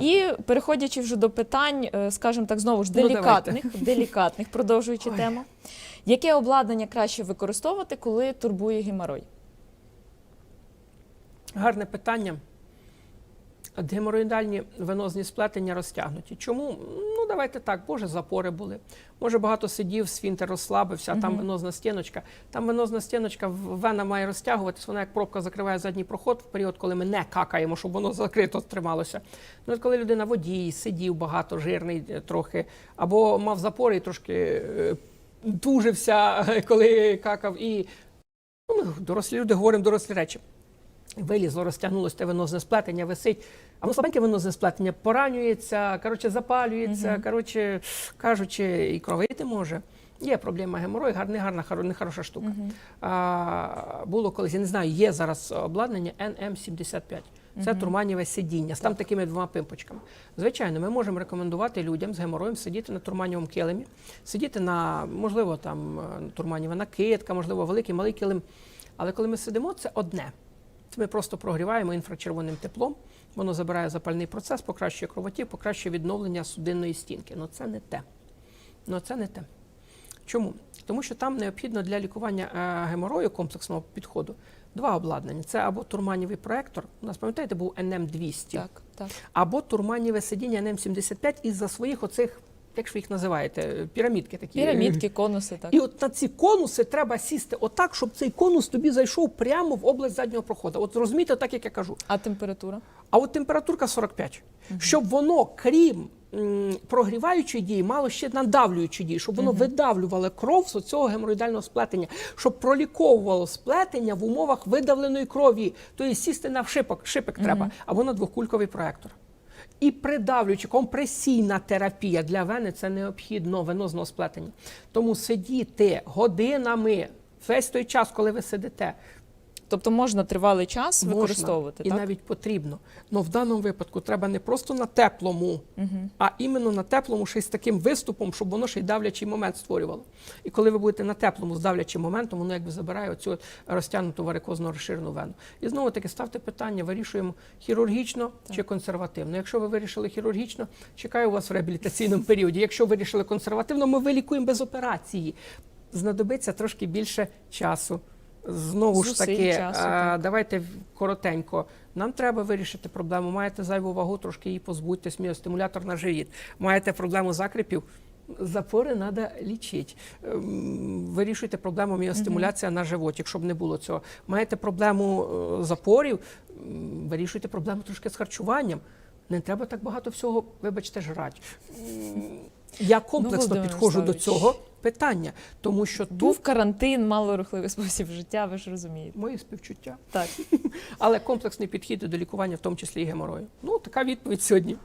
І переходячи вже до питань, е, скажімо так, знову ж Ну, делікатних, продовжуючи продовжуючи тему. Яке обладнання краще використовувати, коли турбує геморой? Гарне питання. Геморроїдальні венозні сплетення розтягнуті. Чому? Ну, давайте так, може, запори були. Може, багато сидів, сфінтер розслабився, а там венозна стіночка. Там венозна стіночка, вена має розтягуватись, вона як пробка закриває задній проход в період, коли ми не какаємо, щоб воно закрито трималося. Ну, от коли людина водій, сидів багато, жирний трохи, або мав запори і трошки е, тужився, коли какав. І ну, ми, дорослі люди, говоримо дорослі речі. Вилізло, розтягнулося те венозне сплетення, висить. А воно слабеньке венозне сплетення поранюється, коротше, запалюється, Мгм. коротше, кажучи, і кровити може. Є проблема геморою, гарна, гарна, хоро- нехороша штука. Мгм. А, було колись, я не знаю, є зараз обладнання NM75. Це Мгм. турманіве сидіння з там такими двома пимпочками. Звичайно, ми можемо рекомендувати людям з гемороєм сидіти на турманівому килимі, сидіти на, можливо, там е, турманєва накидка, можливо, великий, малий килим. Але коли ми сидимо, це одне. Ми просто прогріваємо інфрачервоним теплом, воно забирає запальний процес, покращує кровотік, покращує відновлення судинної стінки. Ну це не те. Ну це не те. Чому? Тому що там необхідно для лікування е, геморою комплексного підходу два обладнання. Це або турманівий проектор, у нас пам'ятаєте, був NM200, Так, так. або турманіве сидіння NM75 із-за своїх оцих, як ж ви їх називаєте, пірамідки такі. Пірамідки, конуси, так. І от на ці конуси треба сісти отак, щоб цей конус тобі зайшов прямо в область заднього проходу. От розумієте, так як я кажу. А температура? А от температурка 45. Щоб воно, крім прогріваючої дії, мало ще надавлюючої дії, щоб воно видавлювало кров з цього геморроїдального сплетення, щоб проліковувало сплетення в умовах видавленої крові. Тобто сісти на шипок, шипик треба, або на двохкульковий проектор. І придавлюючи компресійна терапія для вени це необхідно венозного сплетення. Тому сидіти годинами весь той час, коли ви сидите, Тобто можна тривалий час Можна, використовувати, і так? навіть потрібно. Але в даному випадку треба не просто на теплому, Угу. а іменно на теплому, ще й з таким виступом, щоб воно ще й давлячий момент створювало. І коли ви будете на теплому з давлячим моментом, воно якби забирає оцю розтягнуту варикозно розширену вену. І знову таки ставте питання: вирішуємо хірургічно чи консервативно. Якщо ви вирішили хірургічно, чекаю вас в реабілітаційному періоді. Якщо вирішили консервативно, ми вилікуємо без операції. Знадобиться трошки більше часу. Знову ж таки, часу, так. давайте коротенько. Нам треба вирішити проблему. Маєте зайву вагу, трошки її позбудьтесь, міостимулятор на живіт. Маєте проблему закріпів. Запори треба лічити. Ем, Вирішуйте проблему міостимуляція на животик, щоб не було цього. Маєте проблему е, запорів, вирішуйте проблему трошки з харчуванням. Не треба так багато всього, вибачте, жрати. Я комплексно ну, підходжу до цього питання, тому що Був тут карантин, малорухливий спосіб життя, ви ж розумієте. мої співчуття. Так. Але комплексний підхід до лікування, в тому числі і геморою. Ну, така відповідь сьогодні.